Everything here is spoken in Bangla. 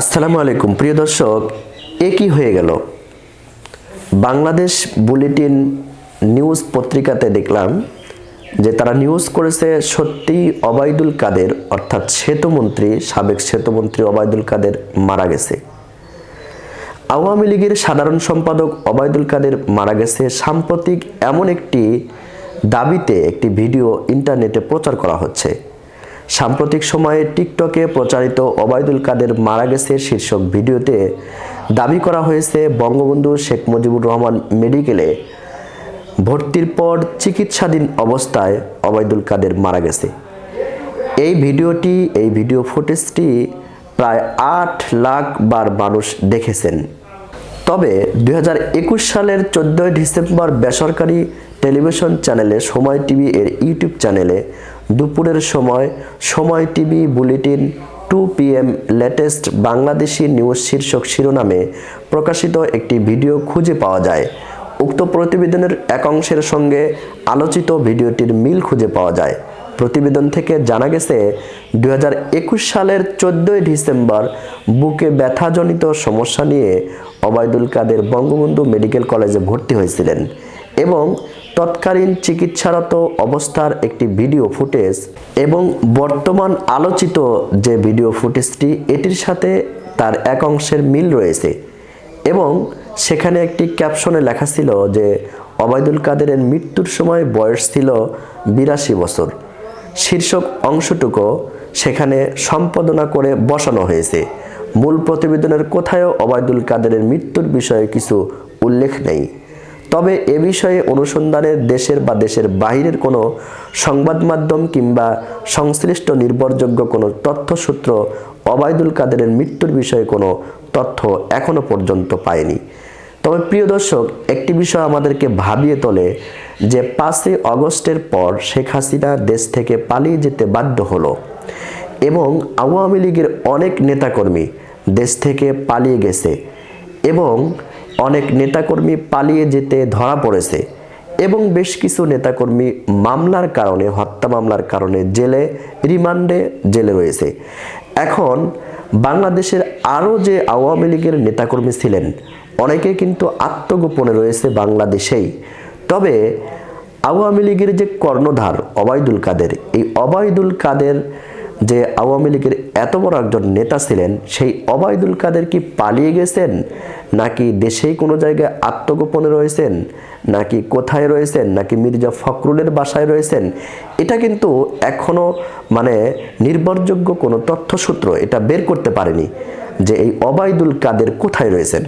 আসসালামু আলাইকুম, প্রিয় দর্শক, এ কি হয়ে গেল? বাংলাদেশ বুলেটিন নিউজ পত্রিকাতে দেখলাম যে তারা নিউজ করেছে সত্যি অবায়দুল কাদের, অর্থাৎ সেতুমন্ত্রী সাবেক সেতুমন্ত্রী অবায়দুল কাদের মারা গেছে। আওয়ামী লীগের সাধারণ সম্পাদক অবায়দুল কাদের মারা গেছে। সাম্প্রতিক এমন একটি দাবিতে একটি ভিডিও ইন্টারনেটে প্রচার করা হচ্ছে। সাম্প্রতিক সময়ে টিকটকে প্রচারিত অবায়দুল কাদের মারা গেছে শীর্ষক ভিডিওতে। দাবি করা হয়েছে বঙ্গবন্ধু শেখ মুজিবুর রহমান মেডিকেলে ভর্তির পর চিকিৎসাধীন অবস্থায় অবায়দুল কাদের মারা গেছে। এই ভিডিওটি, এই ভিডিও ফুটেজটি প্রায় আট লাখ বার মানুষ দেখেছেন। তবে দু হাজার একুশ সালের চোদ্দোই ডিসেম্বর বেসরকারি টেলিভিশন চ্যানেলে সময় টিভি এর ইউটিউব চ্যানেলে দুপুরের সময় সময় TV bulletin two PM latest Bangladeshi news শীর্ষক শিরোনামে প্রকাশিত একটি ভিডিও খুঁজে পাওয়া যায়। উক্ত প্রতিবেদনের এক অংশের সঙ্গে আলোচিত ভিডিওটির মিল খুঁজে পাওয়া যায়। প্রতিবেদন থেকে জানা গেছে দু হাজার একুশ সালের চোদ্দোই ডিসেম্বর বুকে ব্যথাজনিত সমস্যা নিয়ে অবায়দুল কাদের বঙ্গবন্ধু মেডিকেল কলেজে ভর্তি হয়েছিলেন। এবং তৎকালীন চিকিৎসারত অবস্থার একটি ভিডিও ফুটেজ এবং বর্তমান আলোচিত যে ভিডিও ফুটেজটি, এটির সাথে তার এক অংশের মিল রয়েছে এবং সেখানে একটি ক্যাপশনে লেখা ছিল যে, অবায়দুল কাদেরের মৃত্যুর সময় বয়স ছিল বিরাশি বছর। শীর্ষক অংশটুকু সেখানে সম্পাদনা করে বসানো হয়েছে। মূল প্রতিবেদনের কোথায়ও অবায়দুল কাদেরের মৃত্যুর বিষয়ে কিছু উল্লেখ নেই। তবে এ বিষয়ে অনুসন্ধানের দেশের বা দেশের বাইরের কোনো সংবাদ মাধ্যম কিংবা সংশ্লিষ্ট নির্ভরযোগ্য কোনো তথ্যসূত্র অবায়দুল কাদেরের মৃত্যুর বিষয়ে কোনো তথ্য এখনও পর্যন্ত পায়নি। তবে প্রিয় দর্শক, একটি বিষয় আমাদেরকে ভাবিয়ে তোলে যে পাঁচই অগস্টের পর শেখ হাসিনা দেশ থেকে পালিয়ে যেতে বাধ্য হলো এবং আওয়ামী লীগের অনেক নেতাকর্মী দেশ থেকে পালিয়ে গেছে এবং অনেক নেতাকর্মী পালিয়ে যেতে ধরা পড়েছে এবং বেশ কিছু নেতাকর্মী মামলার কারণে, হত্যা মামলার কারণে জেলে, রিমান্ডে জেলে রয়েছে। এখন বাংলাদেশের আরও যে আওয়ামী লীগের নেতাকর্মী ছিলেন, অনেকে কিন্তু আত্মগোপনে রয়েছে বাংলাদেশেই। তবে আওয়ামী লীগের যে কর্ণধার অবায়দুল কাদের, এই অবায়দুল কাদের যে আওয়ামী লীগের এত বড় একজন নেতা ছিলেন, সেই অবায়দুল কাদের কি পালিয়ে গেছেন? নাকি দেশেই কোনো জায়গায় আত্মগোপনে রয়েছেন? নাকি কোথায় রয়েছেন? নাকি মির্জা ফখরুলের বাসায় রয়েছেন? এটা কিন্তু এখনও মানে নির্ভরযোগ্য কোনো তথ্যসূত্র এটা বের করতে পারেনি যে এই অবায়দুল কাদের কোথায় রয়েছেন।